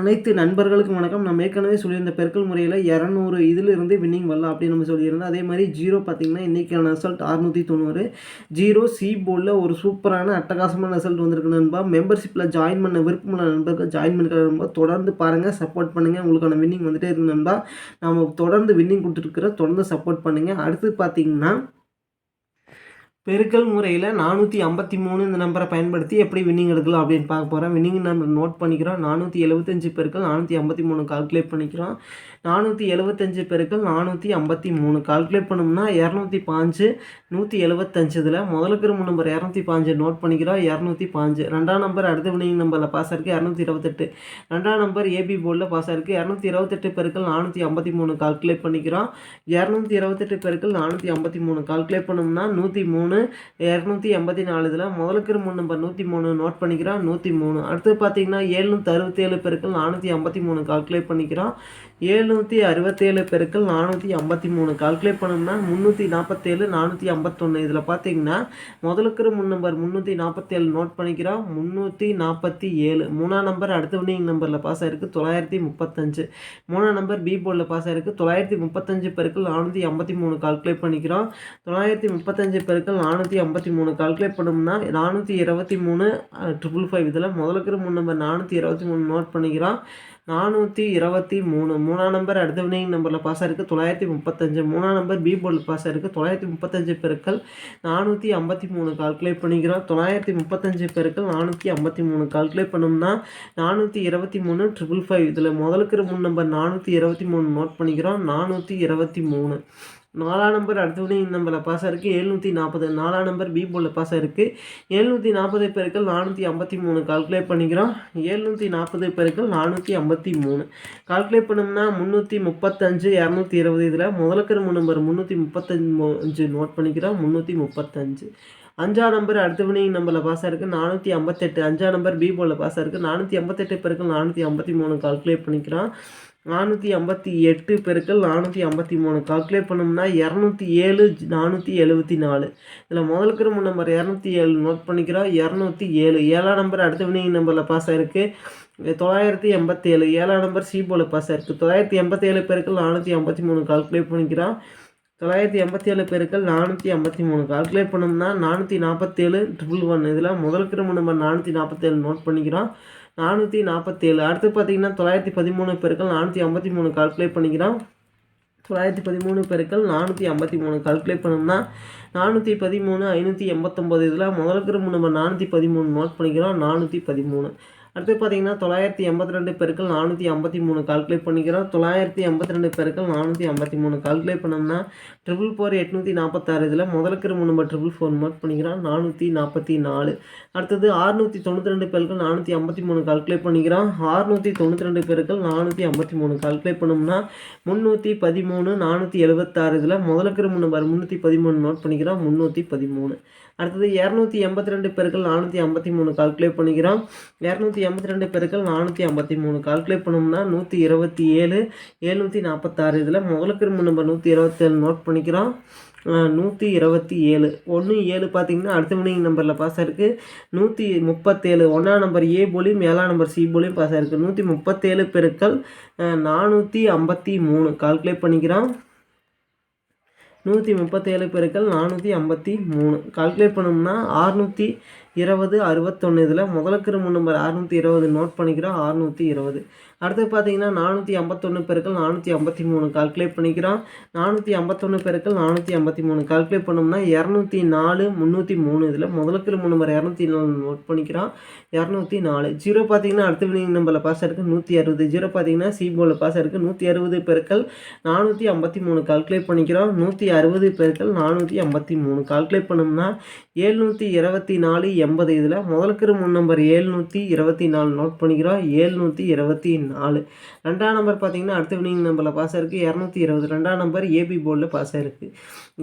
அனைத்து நண்பர்களுக்கும் வணக்கம். நம்ம ஏற்கனவே சொல்லியிருந்த பெருக்கல் முறையில் இரநூறு இதிலிருந்து வின்னிங் வரலாம் அப்படின்னு நம்ம சொல்லியிருந்தோம். அதே மாதிரி ஜீரோ பார்த்திங்கன்னா இன்றைக்கான ரிசல்ட் அறுநூற்றி தொண்ணூறு. ஜீரோ சி போர்டில் ஒரு சூப்பரான அட்டகாசமான ரிசல்ட் வந்திருக்கு நண்பா. மெம்பர்ஷிப்பில் ஜாயின் பண்ண விருப்பமுள்ள நண்பர்கள் ஜாயின் பண்ணுற நண்பா தொடர்ந்து பாருங்கள் சப்போர்ட் பண்ணுங்கள் உங்களுக்கான வின்னிங் வந்துட்டே இருக்கு நண்பா. நம்ம தொடர்ந்து வின்னிங் கொடுத்துருக்குற தொடர்ந்து சப்போர்ட் பண்ணுங்கள் அடுத்து பார்த்தீங்கன்னா பெருக்கல் முறையில் நானூற்றி ஐம்பத்தி மூணு இந்த நம்பரை பயன்படுத்தி எப்படி வின்னிங் எடுக்கலாம் அப்படின்னு பார்க்க போகிறோம் வின்னிங் நம்பர் நோட் பண்ணிக்கிறோம். நானூற்றி எழுபத்தஞ்சு பெருக்கள் நானூற்றி ஐம்பத்தி மூணு கால்குலேட் பண்ணிக்கிறோம். நானூற்றி எழுபத்தஞ்சு பெருக்கள் நானூற்றி ஐம்பத்தி மூணு கால்குலேட் பண்ணோம்னா இரநூத்தி பாஞ்சு நூற்றி எழுபத்தஞ்சு இதில் முதலுக்கு நம்பர் இரநூத்தி பாஞ்சு நோட் பண்ணிக்கிறோம். இரநூத்தி பாஞ்சு. ரெண்டாம் நம்பர் அடுத்த வினிங் நம்பரில் பாஸ் இருக்குது இரநூத்தி இருபத்தெட்டு. ரெண்டாம் நம்பர் ஏபி போர்டில் பாஸ் இருக்குது இரநூத்தி இருபத்தெட்டு பெருக்கள் நானூற்றி ஐம்பத்தி மூணு கால்குலேட் பண்ணிக்கிறோம். இரநூத்தி இருபத்தெட்டு பெருக்கள் நானூற்றி ஐம்பத்தி மூணு கால்குலேட் பண்ணோம்னா நூற்றி மூணு இரநூத்தி எண்பத்தி நாலு இதில் முதலுக்கு மூணு நம்பர் நூற்றி மூணு நோட் பண்ணிக்கிறோம் நூற்றி மூணு. அடுத்து பார்த்தீங்கன்னா ஏழ்நூற்றி அறுபத்தேழு பெருக்கள் நானூற்றி ஐம்பத்தி மூணு கால்குலேட் பண்ணிக்கிறோம். ஏழ்நூற்றி அறுபத்தேழு பெருக்கள் நானூற்றி ஐம்பத்தி மூணு கால்குலேட் பண்ணோம்னா முந்நூற்றி நாற்பத்தேழு நானூற்றி ஐம்பத்தொன்று இதில் பார்த்தீங்கன்னா முதலுக்கு முன் நம்பர் முந்நூற்றி நாற்பத்தேழு நோட் பண்ணிக்கிறோம் முந்நூற்றி நாற்பத்தி ஏழு. மூணாம் நம்பர் அடுத்த வினிங் நம்பரில் பாஸ் ஆயிருக்கு தொள்ளாயிரத்தி முப்பத்தஞ்சு. மூணாம் நம்பர் பி போர்டில் பாஸ் ஆயிருக்கு தொள்ளாயிரத்தி முப்பத்தஞ்சு பெருக்கள் நானூற்றி ஐம்பத்தி மூணு கால்குலேட் பண்ணிக்கிறோம். தொள்ளாயிரத்தி முப்பத்தஞ்சு பெருக்கள் நானூற்றி ஐம்பத்தி மூணு கால்குலேட் பண்ணோம்னா நானூற்றி இருபத்தி மூணு ட்ரிபிள் ஃபைவ் இதில் முதலுக்கு மூணு நம்பர் நானூற்றி இருபத்தி மூணு நோட் பண்ணிக்கிறோம் நானூற்றி இருபத்தி மூணு. மூணாம் நம்பர் அடுத்த வினிங் நம்பரில் பாஸ் ஆயிருக்கு. தொள்ளாயிரத்தி முப்பத்தஞ்சு. மூணாம் நம்பர் பி போர்டில் பாஸ் ஆயிருக்கு. தொள்ளாயிரத்தி முப்பத்தஞ்சு பெருக்கள் நானூற்றி ஐம்பத்தி மூணு கால்குலேட் பண்ணிக்கிறோம். தொள்ளாயிரத்தி முப்பத்தஞ்சு பெருக்கள் நானூற்றி ஐம்பத்தி மூணு கால்குலேட் பண்ணோம்னா நானூற்றி இருபத்தி மூணு ட்ரிபிள் ஃபைவ் இதில் முதலுக்கு மூணு நம்பர் நானூற்றி இருபத்தி மூணு நோட் பண்ணிக்கிறோம். நானூற்றி இருபத்தி மூணு. நாலாம் நம்பர் அடுத்தவனே நம்பரில் பாஸ் இருக்குது எழுநூற்றி நாற்பது நாலாம் நம்பர் பி போர்டில் பாஸ் ஆயிருக்கு. எழுநூற்றி நாற்பது பெருக்கள் நானூற்றி ஐம்பத்தி மூணு. கால்குலேட் பண்ணிக்கிறோம். எழுநூற்றி நாற்பது பெருக்கள் நானூற்றி ஐம்பத்தி மூணு. கால்குலேட் பண்ணோம்னா முந்நூற்றி முப்பத்தஞ்சு இரநூத்தி இருபது இதில். முதலுக்கிற மூணு நம்பர் முந்நூற்றி முப்பத்தஞ்சு நோட் பண்ணிக்கிறோம். முந்நூற்றி முப்பத்தஞ்சு. அஞ்சா நம்பர் அடுத்த வினிங் நம்பரில் பாஸ் ஆயிருக்கு. நானூற்றி ஐம்பத்தெட்டு. அஞ்சா நம்பர் பி போர்டில் பாஸ் ஆயிருக்கு. நானூற்றி ஐம்பத்தெட்டு பேருக்கு நானூற்றி ஐம்பத்தி மூணு. கால்குலேட் பண்ணிக்கிறான் நானூற்றி ஐம்பத்தி எட்டு பெருக்கள் நானூற்றி ஐம்பத்தி மூணு. கால்குலேட் பண்ணோம்னா இரநூத்தி ஏழு நானூற்றி எழுபத்தி நாலு. இதில் முதல் கிரும நம்பர் இரநூத்தி ஏழு நோட் பண்ணிக்கிறோம். இரநூத்தி ஏழு. ஏழாம் நம்பர் அடுத்த வினிங் நம்பரில் பாஸ் ஆயிருக்கு. தொள்ளாயிரத்தி எண்பத்தி ஏழு. ஏழாம் நம்பர் சி போல பாஸ் ஆயிருக்கு. தொள்ளாயிரத்தி எண்பத்தி ஏழு பெருக்கள் நானூற்றி ஐம்பத்தி மூணு. கால்குலேட் பண்ணிக்கிறோம். தொள்ளாயிரத்தி எண்பத்தி ஏழு பெருக்கள் நானூற்றி ஐம்பத்தி மூணு. கால்குலேட் பண்ணோம்னா நானூற்றி நாற்பத்தேழு ட்ரிபிள் ஒன் இதில் முதல் கிரும நம்பர் நானூற்றி நாற்பத்தேழு நோட் பண்ணிக்கிறோம். நானூற்றி நாற்பத்தேழு அடுத்து பார்த்தீங்கன்னா தொள்ளாயிரத்தி பதிமூணு பெருக்கள் நானூற்றி ஐம்பத்தி மூணு கால்குலேட் பண்ணிக்கிறோம். தொள்ளாயிரத்தி பதிமூணு பெருக்கள் நானூற்றி ஐம்பத்தி மூணு கால்குலேட் பண்ணோம்னா நானூற்றி பதிமூணு ஐநூற்றி எண்பத்தொம்போது. இதில் முதலுக்கு நம்ம நானூற்றி பதிமூணு நோட் பண்ணிக்கிறோம். நானூற்றி பதிமூணு. அடுத்து பார்த்தீங்கன்னா தொள்ளாயிரத்தி எண்பத்தி ரெண்டு பெருக்கள் நானூற்றி ஐம்பத்தி மூணு கால்குலேட் பண்ணிக்கிறோம். தொள்ளாயிரத்தி எண்பத்தி ரெண்டு பெருக்கள் நானூற்றி ஐம்பத்தி மூணு கால்குலேட் பண்ணோம்னா ட்ரிபிள் ஃபோர் எட்நூற்றி நாற்பத்தாறு இதில் முதலுக்கு நம்ம நம்பர் ட்ரிபிள் ஃபோர் நோட் பண்ணிக்கிறோம். நானூற்றி நாற்பத்தி நாலு. அடுத்தது ஆறுநூற்றி தொண்ணூற்றி ரெண்டு பெருக்கள் நானூற்றி ஐம்பத்தி மூணு கால்குலேட் பண்ணிக்கிறோம். ஆறுநூற்றி தொண்ணூற்றி ரெண்டு பெருக்கள் நானூற்றி ஐம்பத்தி மூணு கால்குலேட் பண்ணோம்னா முந்நூற்றி பதிமூணு நானூற்றி எழுபத்தாறு இதில் முதலுக்கு நம்பர் முந்நூற்றி பதிமூணு நோட் பண்ணிக்கிறோம். முந்நூற்றி பதிமூணு. அடுத்தது இரநூத்தி எண்பத்தி ரெண்டு பெருக்கள் நானூற்றி ஐம்பத்தி மூணு கால்குலேட் பண்ணிக்கிறோம். இரநூத்தி எண்பத்தி ரெண்டு பெருக்கள் நானூற்றி ஐம்பத்தி மூணு கால்குலேட் பண்ணோம்னா நூற்றி இருபத்தி ஏழு எழுநூற்றி நாற்பத்தாறு இதில் முதலுக்கு மூணு நம்பர் நூற்றி இருபத்தேழு நோட் பண்ணிக்கிறோம். நூற்றி இருபத்தி ஏழு. ஒன்று ஏழு பார்த்தீங்கன்னா அடுத்த வினிங் நம்பரில் பாஸ் ஆயிருக்கு. நூற்றி முப்பத்தேழு. ஒன்றாம் நம்பர் ஏ போலியும் ஏழாம் நம்பர் சி போலியும் பாஸ் ஆயிருக்கு. நூற்றி முப்பத்தேழு பெருக்கள் நானூற்றி ஐம்பத்தி மூணு கால்குலேட் பண்ணிக்கிறோம். நூற்றி முப்பத்தேழு பெருக்கள் நானூற்றி ஐம்பத்தி மூணு. கால்குலேட் பண்ணோம்னா அறுநூற்றி இருபது அறுபத்தொன்று இதில் முதலுக்கு நம்பர் அறுநூற்றி இருபது நோட் பண்ணிக்கிறோம் அறுநூற்றி இருபது. அடுத்து பார்த்தீங்கன்னா நானூற்றி ஐம்பத்தொன்று பெருக்கள் நானூற்றி ஐம்பத்தி மூணு கால்குலேட் பண்ணிக்கிறோம். நானூற்றி ஐம்பத்தொன்று பெருக்கள் நானூற்றி ஐம்பத்தி மூணு கால்குலேட் பண்ணோம்னா இரநூத்தி நாலு முந்நூற்றி மூணு. இதில் முதலுக்கு மூணு நம்பர் இரநூத்தி நாலு நோட் பண்ணிக்கிறோம். இரநூத்தி நாலு. ஜீரோ பார்த்தீங்கன்னா அடுத்த வினிங் நம்பரில் பாஸ் இருக்குது நூற்றி அறுபது. ஜீரோ பார்த்தீங்கன்னா சி போர்டில் பாஸ் இருக்குது நூற்றி அறுபது பெருக்கள் நானூற்றி ஐம்பத்தி மூணு கால்குலேட் பண்ணிக்கிறோம். நூற்றி அறுபது பெருக்கள் நானூற்றி ஐம்பத்தி மூணு கால்குலேட் பண்ணோம்னா ஏழ்நூற்றி இருபத்தி நாலு எண்பது இதில் முதலுக்கு முன் நம்பர் ஏழ்நூற்றி இருபத்தி நாலு நோட் பண்ணிக்கிறோம். ஏழ்நூற்றி இருபத்தி நாலு. ரெண்டாம் நம்பர் பார்த்தீங்கன்னா அடுத்த வினிங் நம்பரில் பாஸ் ஆயிருக்கு. இரநூத்தி இருபது. ரெண்டாம் நம்பர் ஏபி போர்டில் பாஸ் ஆயிருக்கு.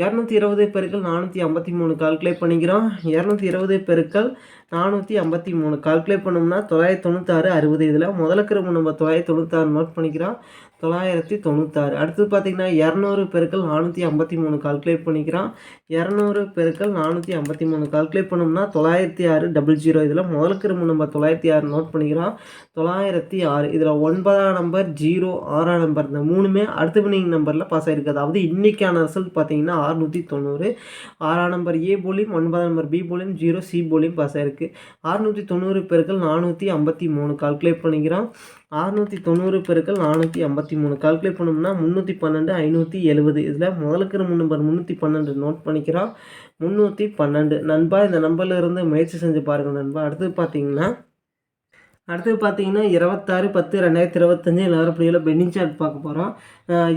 இரநூத்தி இருபது பெருக்கள் நானூற்றி ஐம்பத்தி மூணு கால்குலேட் பண்ணிக்கிறோம். இரநூத்தி இருபது பெருக்கள் நானூற்றி ஐம்பத்தி மூணு. கால்குலேட் பண்ணோம்னா தொள்ளாயிரத்தி தொண்ணூத்தாறு அறுபது இதில். முதலுக்கிற நம்பர் தொள்ளாயிரத்தி தொண்ணூத்தாறு நோட் பண்ணிக்கிறோம். தொள்ளாயிரத்தி தொண்ணூத்தாறு. அடுத்தது பார்த்திங்கன்னா இரநூறு பெருக்கள் நானூற்றி ஐம்பத்தி மூணு கால்குலேட் பண்ணிக்கிறான் இரநூறு பெருக்கள் நானூற்றி ஐம்பத்தி மூணு கால்குலேட் பண்ணோம்னா தொள்ளாயிரத்தி ஆறு டபுள் ஜீரோ இதில் முதலுக்கு நம்பர் தொள்ளாயிரத்தி ஆறு நோட் பண்ணிக்கிறோம். தொள்ளாயிரத்தி ஆறு. இதில் ஒன்பதாம் நம்பர் ஜீரோ ஆறாம் நம்பர் இந்த மூணுமே அடுத்த வினிங் நம்பரில் பாஸ் ஆகிருக்கு அதாவது இன்றைக்கான ரிசல்ட் பார்த்தீங்கன்னா ஆறுநூற்றி தொண்ணூறு. ஆறாம் நம்பர் ஏ போலியும் ஒன்பதாம் நம்பர் பி போலியும் ஜீரோ சி போலியும் பாஸ் ஆகிருக்கு ஆறுநூற்றி தொண்ணூறு பெருக்கள் நானூற்றி ஐம்பத்தி மூணு கால்குலேட் பண்ணிக்கிறோம். அறுநூற்றி தொண்ணூறு பெருக்கள் நானூற்றி ஐம்பத்தி மூணு. கால்குலேட் பண்ணோம்னா முந்நூற்றி பன்னெண்டு ஐநூற்றி எழுபது இதில் முதலுக்கிற நம்பர் முந்நூற்றி பன்னெண்டு நோட் பண்ணிக்கிறோம். முந்நூற்றி பன்னெண்டு. நண்பா இந்த நம்பரில் இருந்து முயற்சி செஞ்சு பாருங்கள் நண்பா. அடுத்தது பார்த்தீங்கன்னா அடுத்தது பார்த்தீங்கன்னா இருபத்தாறு பத்து ரெண்டாயிரத்தி இருபத்தஞ்சி நிலவரப்படியில் பெண்டிங் சார்ட் பார்க்க போகிறோம்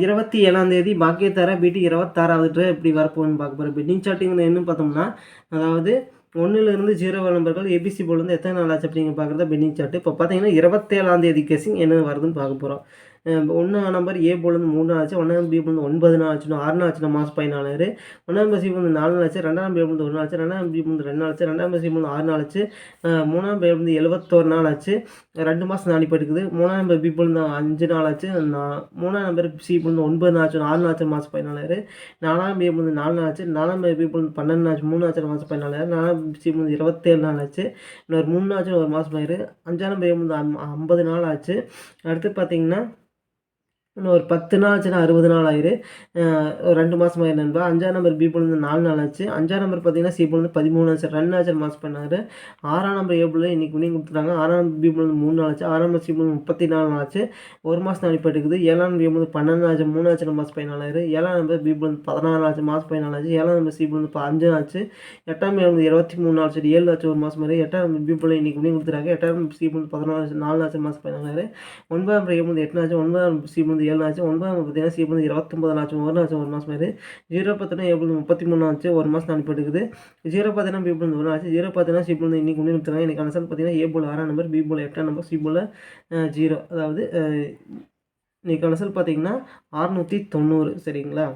இருபத்தி ஏழாந்தேதி பாக்கியத்தார பீட்டு இருபத்தாறாவது எப்படி வரப்போகுன்னு பார்க்க போகிறோம் பெண்டிங் சார்ட்டுங்கிறது என்ன பார்த்தோம்னா அதாவது ஒன்றுலேருந்து ஜீரோ நம்பர்கள் ஏபிசி போர்டு எத்தனை நாள் ஆச்சு அப்படிங்க பார்க்குறத பெண்டிங் சார்ட்டு இப்போ பார்த்தீங்கன்னா இருபத்தேழாம் தேதி கேசிங் என்ன வருதுன்னு பார்க்க போகிறோம் ஒன்று நம்பர் ஏ போலேருந்து மூணு நாள் ஆச்சு ஒன்றாம் பி போலேருந்து ஒன்பது நாள் ஆச்சு ஆறு நாள் ஆச்சு மாதம் பதினாலு ஒன்றாம் பசி வந்து நாலு நாள் ஆச்சு ரெண்டாம் பி வந்து ஒரு நாள் ஆச்சு ரெண்டாம் பி வந்து ரெண்டு நாள் ஆச்சு ரெண்டாம் பசி வந்து ஆறு நாள் ஆச்சு மூணாம் பேர் வந்து எழுபத்தோரு நாள் ஆச்சு ரெண்டு மாதம் நாளி போயிட்டுக்குது மூணாம் நம்பர் பி போலேருந்து அஞ்சு நாள் ஆச்சு மூணாம் நம்பர் சி போலேருந்து ஒன்பது நாள் ஆச்சு ஆறு நாள் ஆச்சு மாதம் பதினாலு நாலாம் பி வந்து நாலு நாள் ஆச்சு நாலாம் பி போலேருந்து பன்னெண்டு நாள் ஆச்சு மூணு ஆச்சு மாதம் பதினாலு நாலாம் சி வந்து இருபத்தேழு நாள் ஆச்சு இன்னொரு மூணு நாள் ஆச்சு ஒரு மாதம் ஆயிரு அஞ்சாம் பேர் வந்து ஐம்பது நாள் ஆச்சு அடுத்து பார்த்தீங்கன்னா இன்னும் ஒரு பத்து நாள் ஆச்சுன்னா அறுபது நாள் ஆயிரு ஒரு ரெண்டு மாதம் ஆயிரு நண்பா அஞ்சாம் நம்பர் பி போலேருந்து நாலு நாள் ஆச்சு அஞ்சாம் நம்பர் பார்த்தீங்கன்னா சி போலேருந்து பதிமூணு ஆச்சு ரெண்டு ஆச்சு மாதம் பண்ணார் ஆறாம் நம்பர் ஏ போல இன்றைக்கி முடியும் கொடுத்துட்டாங்க ஆறாம் நம்பர் பி போலேருந்து மூணு நாள் ஆச்சு ஆறாம் நம்பர் சி போலேருந்து முப்பத்தி நாலு நாள் ஆச்சு ஒரு மாதம் அனுப்பிட்டுக்குது ஏழாம் நம்பர் ஏ பன்னெண்டு ஆச்சு மூணு ஆச்சு மாதம் பதினாலாயிரு ஏழாம் நம்பர் பி போலேருந்து பதினாறு ஆச்சு மாதம் பதினாலு ஆச்சு ஏழாம் நம்பர் சி போலேருந்து அஞ்சு ஆச்சு எட்டாம் வந்து இருபத்தி மூணு நாள் ஆச்சு ஏழு ஆச்சு ஒரு மாதம் மாதிரி எட்டாம் நம்பர் பி போல இன்றைக்கி முடியும் கொடுத்துறாங்க எட்டாம் நம்பர் சி போலேருந்து பதினாலு நாலு ஆச்சு மாதம் பதினாலாயிரம் ஒன்பதாம் நம்பர் ஏ எட்டு ஆச்சு ஒன்பதாம் சி போலேருந்து ஏழு ஆச்சு ஒன்பதாம் பார்த்தீங்கன்னா ஏழு வந்து இருபத்தொம்பது ஆச்சு ஒரு ஆச்சு ஒரு மாதம் மாதிரி ஜீரோ பார்த்தீங்கன்னா எப்படி முப்பத்தி மூணு ஆச்சு ஒரு மாதம் அனுப்பிட்டுருக்குது ஜீரோ பார்த்தீங்கன்னா பி போல் ஒரு ஆச்சு ஜீரோ பார்த்தீங்கன்னா சி போல் இன்னைக்கு கொண்டு கொடுத்துருக்காங்க. இன்றைக்கி அனசல் பார்த்தீங்கன்னா ஏ போல் ஆறாம் நம்பர் பி போல் எட்டாம் நம்பர் சி போல் ஜீரோ. அதாவது இன்றைக்கி அனசல் பார்த்தீங்கன்னா அறுநூற்றி தொண்ணூறு சரிங்களா?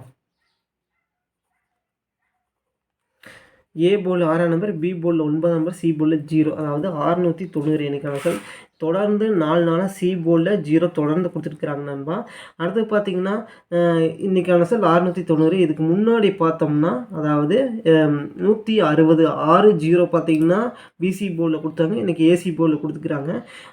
ஏ போல் ஆறாம் நம்பர் பி போல் ஒன்பதாம் நம்பர் சி போல் ஜீரோ. அதாவது அறுநூற்றி தொண்ணூறு எனக்கு அனசல் தொடர்ந்து நாலு நாளாக சி போர்டில் ஜீரோ தொடர்ந்து கொடுத்துருக்குறாங்க நண்பா. அடுத்து பார்த்தீங்கன்னா இன்றைக்கான சார் அறுநூற்றி தொண்ணூறு. இதுக்கு முன்னாடி பார்த்தோம்னா அதாவது நூற்றி அறுபது ஆறு ஜீரோ பார்த்தீங்கன்னா பிசி போர்டில் கொடுத்தாங்க. இன்றைக்கி ஏசி போர்டில் கொடுத்துக்கிறாங்க.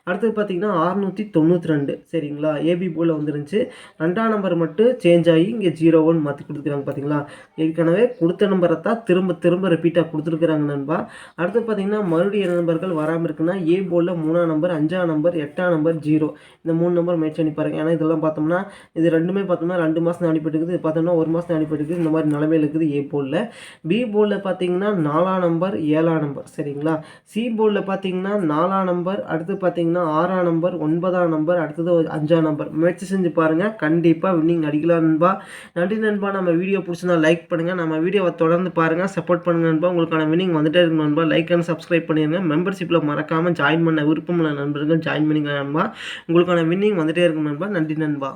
அடுத்தது பார்த்தீங்கன்னா அறுநூற்றி தொண்ணூற்றி ரெண்டு. சரிங்களா? ஏபி போர்டில் வந்துருந்துச்சு. ரெண்டாம் நம்பர் மட்டும் சேஞ்ச் ஆகி இங்கே ஜீரோ ஒன் மாற்றி கொடுத்துக்கிறாங்க பார்த்தீங்களா? ஏற்கனவே கொடுத்த நம்பரை தான் திரும்ப திரும்ப ரிப்பீட்டாக கொடுத்துருக்குறாங்க நண்பா. அடுத்து பார்த்தீங்கன்னா மறுபடியும் நம்பர்கள் வராமல் இருக்குன்னா ஏ போர்டில் மூணாம் நம்பர் அஞ்சு அஞ்சாம் நம்பர் எட்டாம் நம்பர் ஜீரோ. இந்த மூணு நம்பர் மேட்ச் பண்ணி பாருங்கள் ஏன்னா இதெல்லாம் பார்த்தோம்னா இது ரெண்டுமே பார்த்தோம்னா ரெண்டு மாதம் அனுப்பிட்டுருக்குது இருக்குது. பார்த்தோம்னா ஒரு மாதம் அனுப்பிட்டுருக்குது இந்த மாதிரி நிலமையில் இருக்குது ஏ போலில் பி போர்டில் பார்த்தீங்கன்னா நாலாம் நம்பர் ஏழாம் நம்பர். சரிங்களா? சி போலில் பார்த்தீங்கன்னா நாலாம் நம்பர் அடுத்து பார்த்தீங்கன்னா ஆறாம் நம்பர் ஒன்பதாம் நம்பர் அடுத்தது அஞ்சாம் நம்பர். முயற்சி செஞ்சு பாருங்கள் கண்டிப்பாக வின்னிங் அடிக்கலாம் நண்பா. நன்றி நண்பா. நம்ம வீடியோ பிடிச்சிருந்தா லைக் பண்ணுங்கள் நம்ம வீடியோவை தொடர்ந்து பாருங்கள் சப்போர்ட் பண்ணுங்கள் நண்பா. உங்களுக்கான வின்னிங் வந்துட்டே இருக்கும் நண்பா. லைக் அண்ட் சப்ஸ்கிரைப் பண்ணிடுங்க மெம்பர்ஷிப்பில் மறக்காமல் ஜாயின் பண்ண விருப்பமுள்ள நண்பர்கள் ஜாயின் பண்ணிக்கலாம் நண்பா உங்களுக்கான வின்னிங் வந்துகிட்டே இருக்கும் நண்பா நன்றி நண்பா.